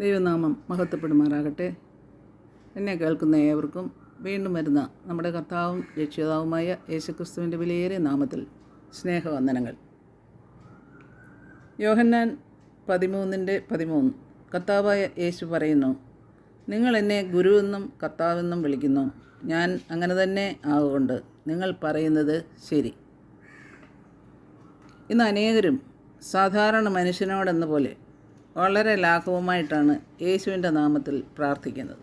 ദൈവനാമം മഹത്വപ്പെടുമാറാകട്ടെ. എന്നെ കേൾക്കുന്ന ഏവർക്കും വീണ്ടും വരുന്ന നമ്മുടെ കർത്താവും രക്ഷിതാവുമായ യേശുക്രിസ്തുവിന്റെ വിലയേറിയ നാമത്തിൽ സ്നേഹവന്ദനങ്ങൾ. യോഹന്നാൻ പതിമൂന്നിന്റെ പതിമൂന്ന്. കർത്താവായ യേശു പറയുന്നു നിങ്ങൾ എന്നെ ഗുരുവെന്നും കർത്താവെന്നും വിളിക്കുന്നു. ഞാൻ അങ്ങനെ തന്നെ ആകൊണ്ട് നിങ്ങൾ പറയുന്നത് ശരി. ഇന്ന് അനേകരും സാധാരണ മനുഷ്യനോടെന്ന പോലെ വളരെ ലാഘവമായിട്ടാണ് യേശുവിന്റെ നാമത്തിൽ പ്രാർത്ഥിക്കുന്നത്.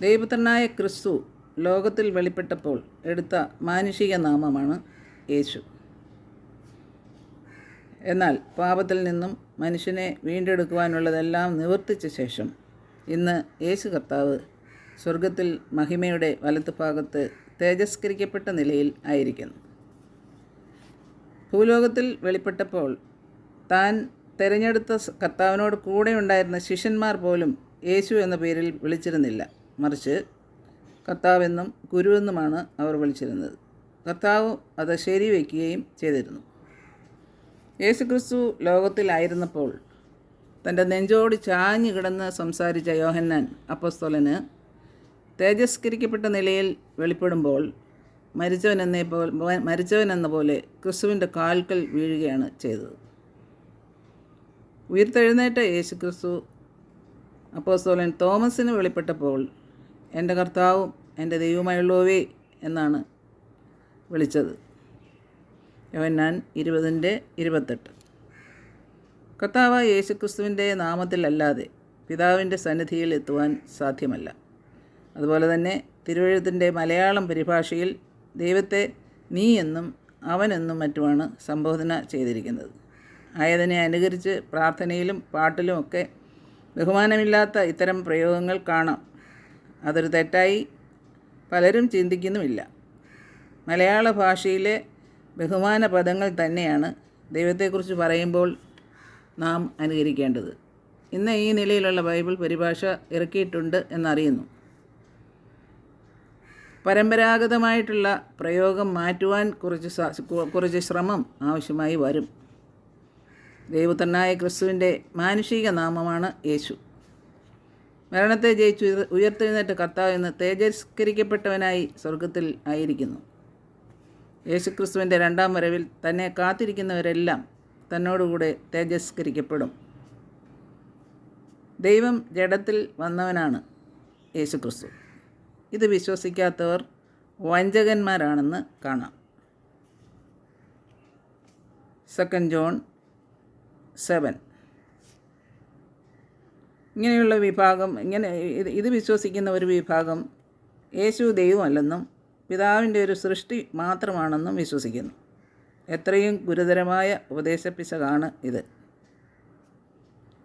ദൈവപുത്രനായ ക്രിസ്തു ലോകത്തിൽ വെളിപ്പെട്ടപ്പോൾ എടുത്ത മാനുഷിക നാമമാണ് യേശു. എന്നാൽ പാപത്തിൽ നിന്നും മനുഷ്യനെ വീണ്ടെടുക്കുവാനുള്ളതെല്ലാം നിവർത്തിച്ച ശേഷം ഇന്ന് യേശു കർത്താവ് സ്വർഗത്തിൽ മഹിമയുടെ വലത്തുഭാഗത്ത് തേജസ്കരിക്കപ്പെട്ട നിലയിൽ ആയിരിക്കുന്നു. ഭൂലോകത്തിൽ വെളിപ്പെട്ടപ്പോൾ താൻ തിരഞ്ഞെടുത്ത കർത്താവിനോട് കൂടെ ഉണ്ടായിരുന്ന ശിഷ്യന്മാർ പോലും യേശു എന്ന പേരിൽ വിളിച്ചിരുന്നില്ല. മറിച്ച് കർത്താവെന്നും ഗുരുവെന്നുമാണ് അവർ വിളിച്ചിരുന്നത്. കർത്താവ് അത് ശരിവെക്കുകയും ചെയ്തിരുന്നു. യേശുക്രിസ്തു ലോകത്തിലായിരുന്നപ്പോൾ തന്റെ നെഞ്ചോട് ചാഞ്ഞു കിടന്ന് സംസാരിച്ച യോഹന്നാൻ അപ്പസ്തോലന് തേജസ്കരിക്കപ്പെട്ട നിലയിൽ വെളിപ്പെടുമ്പോൾ മരിച്ചവനെന്നേ പോലെ മരിച്ചവനെന്ന പോലെ ക്രിസ്തുവിന്റെ കാൽക്കൽ വീഴുകയാണ് ചെയ്തത്. ഉയർത്തെഴുന്നേറ്റ യേശു ക്രിസ്തു അപ്പോസ്തോലൻ തോമസിന് വെളിപ്പെട്ടപ്പോൾ എന്റെ കർത്താവും എന്റെ ദൈവമായുള്ളവേ എന്നാണ് വിളിച്ചത്. യോഹന്നാൻ ഇരുപതിന്റെ ഇരുപത്തെട്ട്. കർത്താവ് യേശുക്രിസ്തുവിന്റെ നാമത്തിലല്ലാതെ പിതാവിന്റെ സന്നിധിയിൽ എത്തുവാൻ സാധ്യമല്ല. അതുപോലെ തന്നെ തിരുവഴുത്തിന്റെ മലയാളം പരിഭാഷയിൽ ദൈവത്തെ നീ എന്നും അവനെന്നും മറ്റുമാണ് സംബോധന ചെയ്തിരിക്കുന്നത്. ആയതിനെ അനുകരിച്ച് പ്രാർത്ഥനയിലും പാട്ടിലുമൊക്കെ ബഹുമാനമില്ലാത്ത ഇത്തരം പ്രയോഗങ്ങൾ കാണാം. അതൊരു തെറ്റായി പലരും ചിന്തിക്കുന്നുമില്ല. മലയാള ഭാഷയിലെ ബഹുമാന പദങ്ങൾ തന്നെയാണ് ദൈവത്തെക്കുറിച്ച് പറയുമ്പോൾ നാം അനുകരിക്കേണ്ടത്. ഇന്ന് ഈ നിലയിലുള്ള ബൈബിൾ പരിഭാഷ ഇറക്കിയിട്ടുണ്ട് എന്നറിയുന്നു. പരമ്പരാഗതമായിട്ടുള്ള പ്രയോഗം മാറ്റുവാൻ കുറച്ച് കുറച്ച് ശ്രമം ആവശ്യമായി വരും. ദൈവത്തന്നായ ക്രിസ്തുവിന്റെ മാനുഷിക നാമമാണ് യേശു. മരണത്തെ ജയിച്ചു ഉയർത്തെഴുന്നേറ്റ് ഉയർത്തെഴുന്നേറ്റ കർത്താവ് എന്ന് തേജസ്കരിക്കപ്പെട്ടവനായി സ്വർഗത്തിൽ ആയിരിക്കുന്നു. യേശുക്രിസ്തുവിന്റെ രണ്ടാം വരവിൽ തന്നെ കാത്തിരിക്കുന്നവരെല്ലാം തന്നോടുകൂടെ തേജസ്കരിക്കപ്പെടും. ദൈവം ജഡത്തിൽ വന്നവനാണ് യേശുക്രിസ്തു. ഇത് വിശ്വസിക്കാത്തവർ വഞ്ചകന്മാരാണെന്ന് കാണാം. Second John seven. ഇങ്ങനെയുള്ള വിഭാഗം ഇങ്ങനെ ഇത് ഇത് വിശ്വസിക്കുന്ന ഒരു വിഭാഗം യേശു ദൈവമല്ലെന്നും പിതാവിന്റെ ഒരു സൃഷ്ടി മാത്രമാണെന്നും വിശ്വസിക്കുന്നു. എത്രയും ഗുരുതരമായ ഉപദേശപ്പിശകാണ് ഇത്.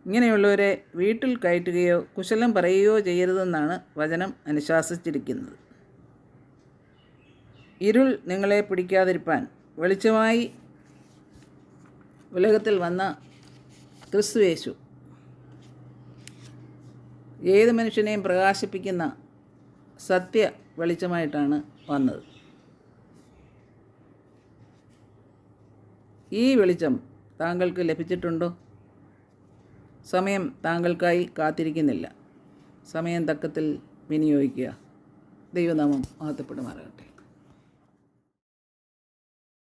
ഇങ്ങനെയുള്ളവരെ വീട്ടിൽ കയറ്റുകയോ കുശലം പറയുകയോ ചെയ്യരുതെന്നാണ് വചനം അനുശാസിച്ചിരിക്കുന്നത്. ഇരുൾ നിങ്ങളെ പിടിക്കാതിരിപ്പാൻ. വെളിച്ചമായി ഉലകത്തിൽ വന്ന ക്രിസ്തു യേശു. ഏത് മനുഷ്യനെയും പ്രകാശിപ്പിക്കുന്ന സത്യ വെളിച്ചമായിട്ടാണ് വന്നത്. ഈ വെളിച്ചം താങ്കൾക്ക് ലഭിച്ചിട്ടുണ്ടോ? സമയം താങ്കൾക്കായി കാത്തിരിക്കുന്നില്ല. സമയം തക്കത്തിൽ വിനിയോഗിക്കുക. ദൈവനാമം മഹത്വപ്പെടുമാറാകട്ടെ.